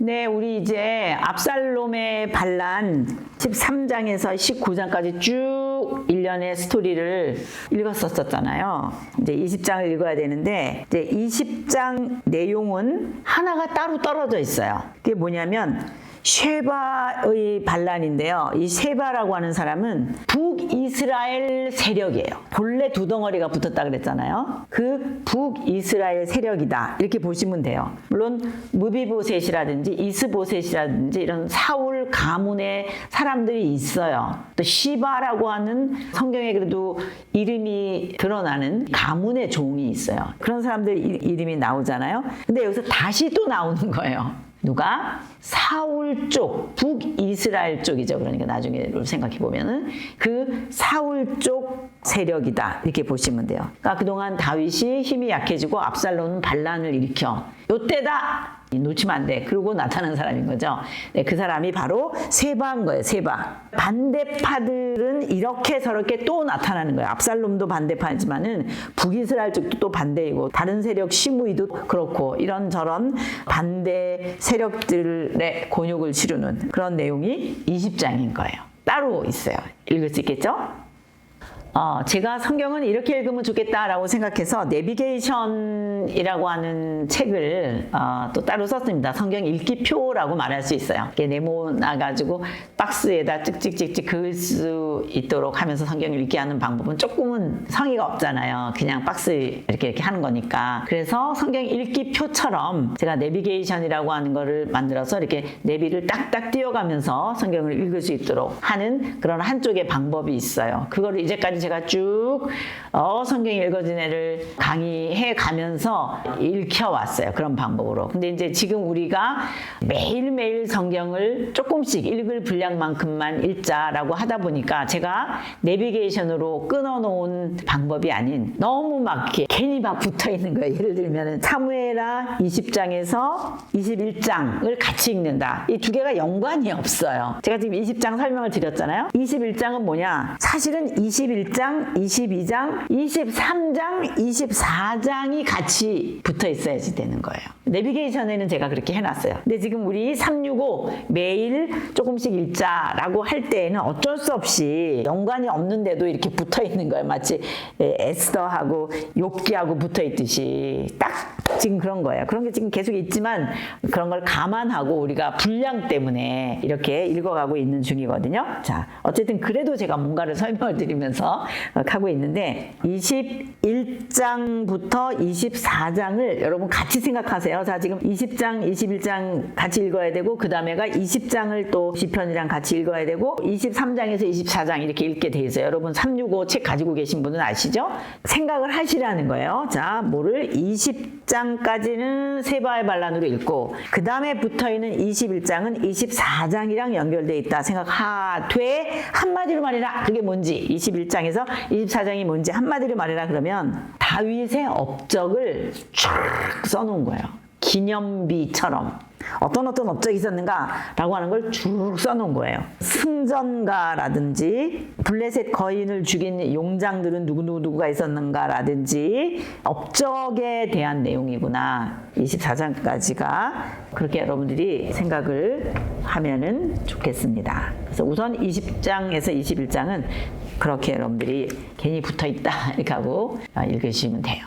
네, 우리 이제 압살롬의 반란 13장에서 19장까지 쭉 일련의 스토리를 읽었었잖아요. 이제 20장을 읽어야 되는데 이제 20장 내용은 하나가 따로 떨어져 있어요. 그게 뭐냐면 쉐바의 반란인데요. 이 쉐바라고 하는 사람은 북이스라엘 세력이에요. 본래 두 덩어리가 붙었다 그랬잖아요. 그 북이스라엘 세력이다. 이렇게 보시면 돼요. 물론 무비보셋이라든지 이스보셋이라든지 이런 사울 가문의 사람들이 있어요. 또 시바라고 하는 성경에 그래도 이름이 드러나는 가문의 종이 있어요. 그런 사람들 이- 이름이 나오잖아요. 근데 여기서 다시 또 나오는 거예요. 누가 사울 쪽 북이스라엘 쪽이죠. 그러니까 나중에로 생각해 보면은 그 사울 쪽 세력이다 이렇게 보시면 돼요. 그러니까 그동안 다윗이 힘이 약해지고 압살롬은 반란을 일으켜 요때다 놓치면 안 돼. 그러고 나타난 사람인 거죠. 네, 그 사람이 바로 세바인 거예요. 세바. 반대파들은 이렇게 저렇게 또 나타나는 거예요. 압살롬도 반대파지만은 북이스라엘 쪽도 또 반대이고 다른 세력 시므이도 그렇고 이런 저런 반대 세력들의 곤욕을 치르는 그런 내용이 20장인 거예요. 따로 있어요. 읽을 수 있겠죠? 어, 제가 성경은 이렇게 읽으면 좋겠다라고 생각해서 내비게이션이라고 하는 책을 어, 또 따로 썼습니다. 성경 읽기표라고 말할 수 있어요. 이렇게 네모나가지고 박스에다 찍찍찍찍 그을 수 있도록 하면서 성경을 읽게 하는 방법은 조금은 성의가 없잖아요. 그냥 박스 이렇게 이렇게 하는 거니까. 그래서 성경 읽기표처럼 제가 내비게이션이라고 하는 거를 만들어서 이렇게 내비를 딱딱 띄워가면서 성경을 읽을 수 있도록 하는 그런 한쪽의 방법이 있어요. 그거를 이제까지 제가 쭉 어, 성경 읽어진 애를 강의해 가면서 읽혀왔어요. 그런 방법으로. 근데 이제 지금 우리가 매일매일 성경을 조금씩 읽을 분량만큼만 읽자라고 하다 보니까 제가 내비게이션으로 끊어놓은 방법이 아닌 너무 막 괜히 막 붙어 있는 거예요. 예를 들면 사무엘하 20장에서 21장을 같이 읽는다. 이 두 개가 연관이 없어요. 제가 지금 20장 설명을 드렸잖아요. 21장은 뭐냐? 사실은 21 장, 22장, 23장, 24장이 같이 붙어 있어야지 되는 거예요. 내비게이션에는 제가 그렇게 해놨어요. 근데 지금 우리 365 매일 조금씩 읽자라고 할 때에는 어쩔 수 없이 연관이 없는데도 이렇게 붙어 있는 거예요. 마치 에스더하고 욥기하고 붙어 있듯이 딱 지금 그런 거예요. 그런 게 지금 계속 있지만 그런 걸 감안하고 우리가 분량 때문에 이렇게 읽어가고 있는 중이거든요. 자, 어쨌든 그래도 제가 뭔가를 설명을 드리면서 어, 하고 있는데 21장부터 24장을 여러분 같이 생각하세요. 자, 지금 20장, 21장 같이 읽어야 되고 그 다음에가 20장을 또 시편이랑 같이 읽어야 되고 23장에서 24장 이렇게 읽게 돼 있어요. 여러분 365 책 가지고 계신 분은 아시죠? 생각을 하시라는 거예요. 자, 뭐를 20장까지는 세바의 반란으로 읽고 그 다음에 붙어 있는 21장은 24장이랑 연결돼 있다 생각하되 한마디로 말해라. 그게 뭔지 21장에 서 24장이 뭔지 한마디로 말해라 그러면 다윗의 업적을 쫙 써놓은 거예요. 기념비처럼 어떤 어떤 업적이 있었는가라고 하는 걸 쭉 써놓은 거예요. 승전가라든지 블레셋 거인을 죽인 용장들은 누구누구가 있었는가라든지 업적에 대한 내용이구나. 24장까지가 그렇게 여러분들이 생각을 하면은 좋겠습니다. 그래서 우선 20장에서 21장은 그렇게 여러분들이 괜히 붙어 있다 이렇게 하고 읽으시면 돼요.